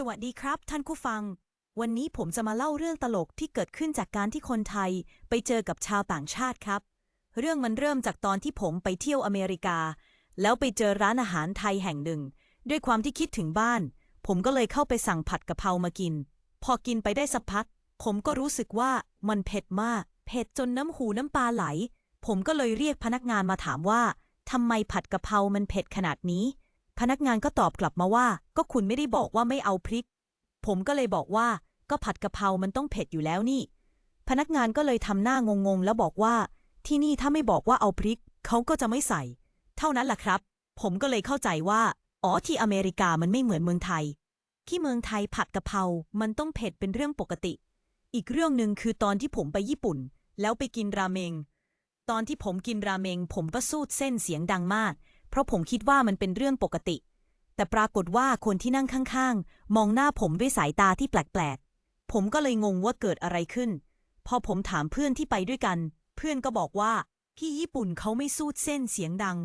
สวัสดีครับ ท่านผู้ฟัง วันนี้ผมจะมาเล่าเรื่องตลกที่เกิดขึ้นจากการที่คนไทย ไปเจอกับชาวต่างชาติครับ เรื่องมันเริ่มจากตอนที่ผมไปเที่ยวอเมริกา แล้วไปเจอร้านอาหารไทยแห่งหนึ่ง ด้วยความที่คิดถึงบ้าน ผมก็เลยเข้าไปสั่งผัดกะเพรามากิน พอกินไปได้สักพัก ผมก็รู้สึกว่ามันเผ็ดมาก เผ็ดจนน้ำหูน้ำตาไหล ผมก็เลยเรียกพนักงานมาถามว่าทำไมผัดกะเพรามันเผ็ดขนาดนี้ พนักงานก็ตอบกลับมาว่า ก็คุณไม่ได้บอกว่าไม่เอาพริก ผมก็เลยบอกว่า ก็ผัดกะเพรา มันต้องเผ็ดอยู่แล้วนี่ พนักงานก็เลยทำหน้างงๆ แล้วบอกว่า ที่นี่ถ้าไม่บอกว่าเอาพริก เขาก็จะไม่ใส่ เท่านั้นล่ะครับ ผมก็เลยเข้าใจว่า อ๋อที่อเมริกามันไม่เหมือนเมืองไทย ที่เมืองไทยผัดกะเพรา มันต้องเผ็ดเป็นเรื่องปกติ อีกเรื่องหนึ่งคือตอนที่ผมไปญี่ปุ่น แล้วไปกินราเมง ตอนที่ผมกินราเมง ผมก็สูดเส้นเสียงดังมาก เพราะผมคิดว่ามันเป็นเรื่องปกติ แต่ปรากฏว่าคนที่นั่งข้างๆ มองหน้าผมด้วยสายตาที่แปลกๆ ผมก็เลยงงว่าเกิดอะไรขึ้น พอผมถามเพื่อนที่ไปด้วยกัน เพื่อนก็บอกว่าที่ญี่ปุ่นเขาไม่สูดเส้นเสียงดัง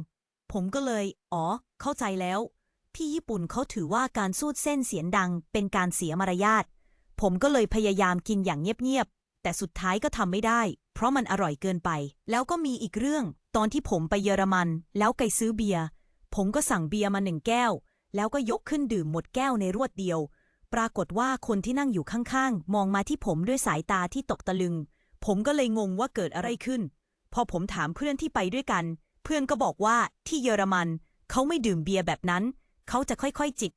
ผมก็เลย อ๋อ เข้าใจแล้วที่ญี่ปุ่นเขาถือว่าการสูดเส้นเสียงดัง เป็นการเสียมารยาท ผมก็เลยพยายามกินอย่างเงียบๆ แต่สุดท้ายก็ทำไม่ได้ เพราะมันอร่อยเกินไป แล้วก็มีอีกเรื่อง ตอนที่ผมไปเยอรมัน แล้วไปซื้อเบียร์ผมก็สั่งเบียร์มาหนึ่งแก้ว แล้วก็ยกขึ้นดื่มหมดแก้วในรวดเดียว ปรากฏว่าคนที่นั่งอยู่ข้างๆ มองมาที่ผมด้วยสายตาที่ตกตะลึง ผมก็เลยงงว่าเกิดอะไรขึ้น พอผมถามเพื่อนที่ไปด้วยกัน เพื่อนก็บอกว่าที่เยอรมัน เขาไม่ดื่มเบียร์แบบนั้น เขาจะค่อยๆจิบ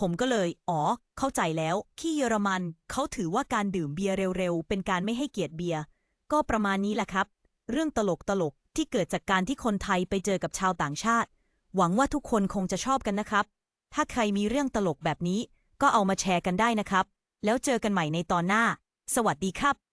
ผมก็เลย อ๋อ เข้าใจแล้วที่เยอรมัน เขาถือว่าการดื่มเบียร์เร็วๆ เป็นการไม่ให้เกียรติเบียร์ ก็ประมาณนี้แหละครับ เรื่องตลกตลก ที่เกิดจากการที่คนไทยไปเจอกับชาวต่างชาติ หวังว่าทุกคนคงจะชอบกันนะครับ ถ้าใครมีเรื่องตลกแบบนี้ ก็เอามาแชร์กันได้นะครับ แล้วเจอกันใหม่ในตอนหน้า สวัสดีครับ